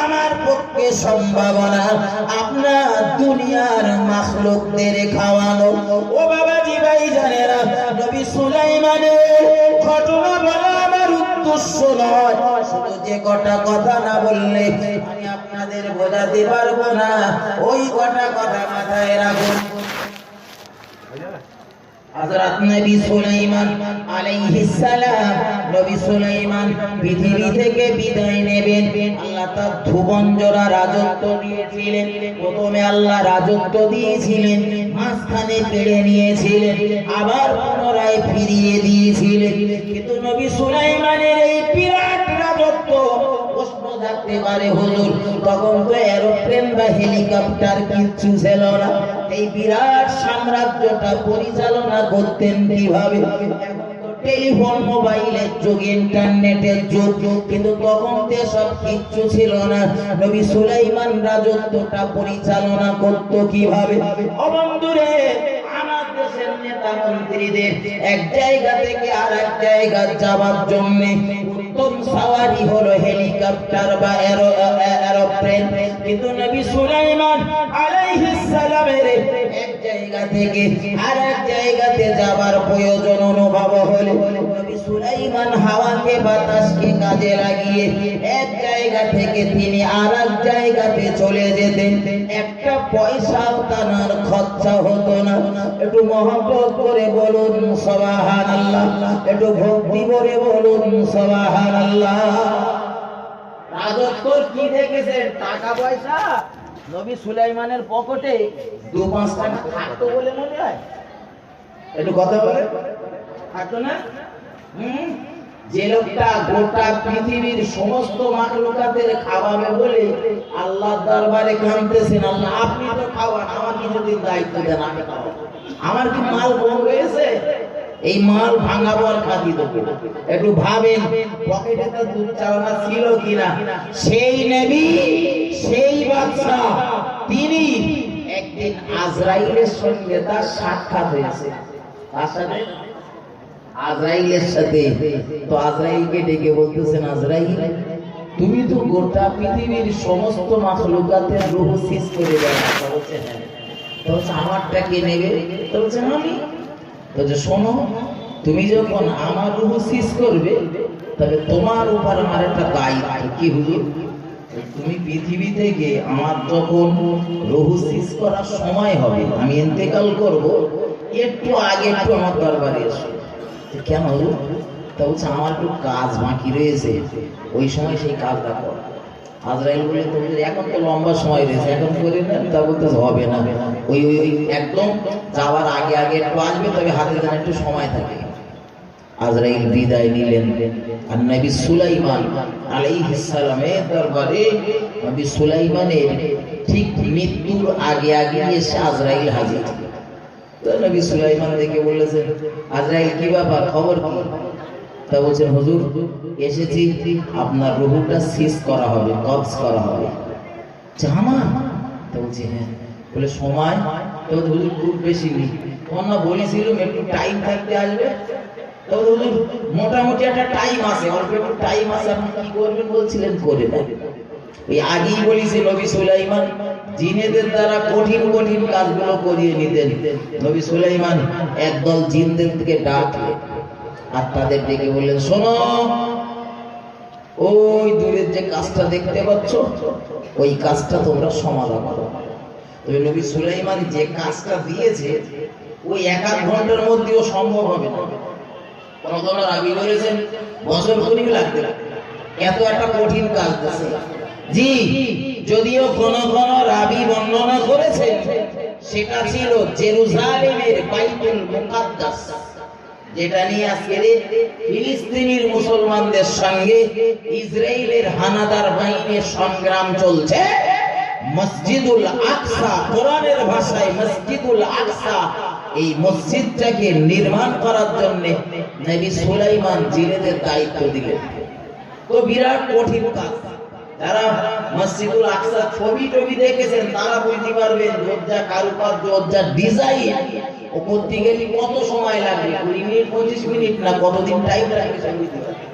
আমার পক্ষে সম্ভাবনা আপনার দুনিয়ার মাখলুকদের খাওয়ানো। ও বাবাজি ভাই জানেরা নবী সুলাইমানের ঘটনা বলা আমার উদ্দেশ্য নয়। শুধু যে কটা কথা না বললে আমি আপনাদের বোঝাতে পারব না। ওই কটা কথা মাথায় রাখুন। হযরত নবী সুলাইমান আলাইহিস সালাম, নবী সুলাইমান পৃথিবী থেকে বিদায় নেবেন। আল্লাহ তার ধুবন জোড়া রাজত্ব দিয়েছিলেন প্রথমে আল্লাহ রাজত্ব দিয়েছিলেন, মাঝখানে কেড়ে নিয়েছিলেন, আবার পুনরায় ফিরিয়ে দিয়েছিলেন। কিন্তু নবী সুলাইমানের এই থাকতে পারে হুজুর, তখন তো এরোপ্লেন বা হেলিকপ্টার কিচ্ছু ছিল না। এই বিরাট সাম্রাজ্যটা পরিচালনা করতেন কীভাবে? টেলিফোন মোবাইলের যুগ ইন্টারনেটের যুগ, কিন্তু তখন সব কিচ্ছু ছিল না। নবী সুলাইমান রাজত্বটা পরিচালনা করত কীভাবে? অবন্ধুরে আমার নেতা মন্ত্রীদের এক জায়গা থেকে আর এক জায়গা যাওয়ার জন্য উত্তম সাওয়ারি হলো হেলিকপ্টার বা এরো এরোপ্লেন কিন্তু নবী সুলাইমান আলাইহিস সালামের এক জায়গা থেকে আরেক জায়গাতে যাবার প্রয়োজন অনুভব হলো। সুলাইমান হাওয়াকে বাতাসকে কাজে লাগিয়ে এক জায়গা থেকে তিনি আর এক জায়গাতে চলে যেতেন। একটা পয়সাও তার খরচা হতো না। একটু মহব্বত করে বলুন সবাহান আল্লাহ একটু ভক্তি করে বলুন সবাহান আল্লাহ রাজত্ব কি দেখেছেন? টাকা পয়সা? নবী সুলাইমানের পকেটে দু পাঁচ টাকা থাকতো বলে মনে হয়। একটু কথা বলে থাকতো না? যে লোকটা গোটা পৃথিবীর সমস্ত মাখলুকাতের খাওয়াবে বলে আল্লাহ দরবারে কাঁদতেছেন আল্লাহ আপনি তো খাওয়ান আমার কিছুদিন দায়িত্ব দেন, আমি। আমার কি মাল কম রয়েছে এই মাল ভাঙাবো আর খাদি একটু ভাবেন, পকেটে তো দুধ ছিল কিনা? সেই নেবি, সেই বাদশা, তিনি একদিন আজরাইলের সঙ্গে তার সাক্ষাৎ হয়েছে। তার সাথে আজরাইলের সাথে। তো আজরাইলকে ডেকে বলতেছেন, আজরাইল, তুমি তো গোটা পৃথিবীর সমস্ত মাখলুকাতের রূহ শেষ করে বলছে। আমারটা কে নেবে? তো বলছে, আমি। বলছে, শোনো, তুমি যখন আমার রূহ শেষ করবে, তবে তোমার উপর আমার একটা দায়িত্ব কি হুজুর? তুমি পৃথিবী থেকে আমার যখন রহু শেষ করার সময় হবে, আমি ইন্তেকাল করব, একটু আগে একটু আমার দরবারে এসো। কেন তা বলছে, আমার একটু কাজ বাকি রয়েছে। ওই সময় সেই কাজটা কর। আজরাইল বলে তো এখন তো লম্বা সময় রয়েছে, এখন করে না, তা বলতে হবে না। ওই ওই একদম যাওয়ার আগে আগে একটু আসবে, তবে হাতে যেন একটু সময় থাকে। আজরাইল বিদায় নিলেন। আর নবী সুলাইমান আলাইহিস সালামের দরবারে, নবী সুলাইমানের ঠিক মৃত্যুর আগে আগে এসে আজরাইল হাজির। তো নবী সুলাইমান দেখে বলেছেন আজরাইল কি ব্যাপার? খবর কি? তা বলছেন হুজুর এসেছি আপনার রুহুটা সিজ করা হবে কবজ করা হবে। জামা? তো বলছি হ্যাঁ। বলে সময়? তো বলছে, হুজুর খুব বেশি নেই। তোমার না বলেছিলাম একটু টাইম থাকতে আসবে? তো বলছে, হুজুর মোটামুটি একটা টাইম আছে অল্প একটু টাইম আছে আপনি কি করবেন বলছিলেন করে দেন। ওই আগেই বলেছি নবী সুলাইমান জিনেদের দ্বারা কঠিন কঠিন কাজগুলো করিয়ে নিতেন। নবী সুলাইমান একদল জিনদের থেকে ডাকলেন আর তাদের ডেকে বললেন, শোনো, ওই দূরের যে কাজটা দেখতে পাচ্ছ, ওই কাজটা তোমরা সমাধান করো। তবে নবী সুলাইমান যে কাজটা দিয়েছে, ওই এক আধ ঘণ্টার মধ্যেও সম্ভব হবে না। কোন রাবি বলেছেন, বছর কুড়ি লাগতে লাগবে এত একটা কঠিন কাজ দিয়েছে জি যদিও কোন কোন রাবি বর্ণনা করেছে, সেটা ছিল জেরুজালেমের বাইতুল মুকাদ্দাস, যেটা নিয়ে আজকে ফিলিস্তিনির মুসলমানদের সঙ্গে ইসরায়েলের হানাদার বাহিনীর সংগ্রাম চলছে। মসজিদুল আকসা, কোরআনের ভাষায় মসজিদুল আকসা, এই মসজিদটাকে নির্মাণ করার জন্য নবী সুলাইমান জিনেদের দায়িত্ব দিলেন। তো বিরাট কঠিন কাজ। যারা মসজিদুল আকসা ছবি টবি দেখেছেন, তারা বুঝতে পারবেন দরজা কারুকার্য দরজার ডিজাইন ও করতে গেলে কত সময় লাগবে? কুড়ি মিনিট, পঁচিশ মিনিট না কতদিন টাইম লাগবে বুঝতে পারবেন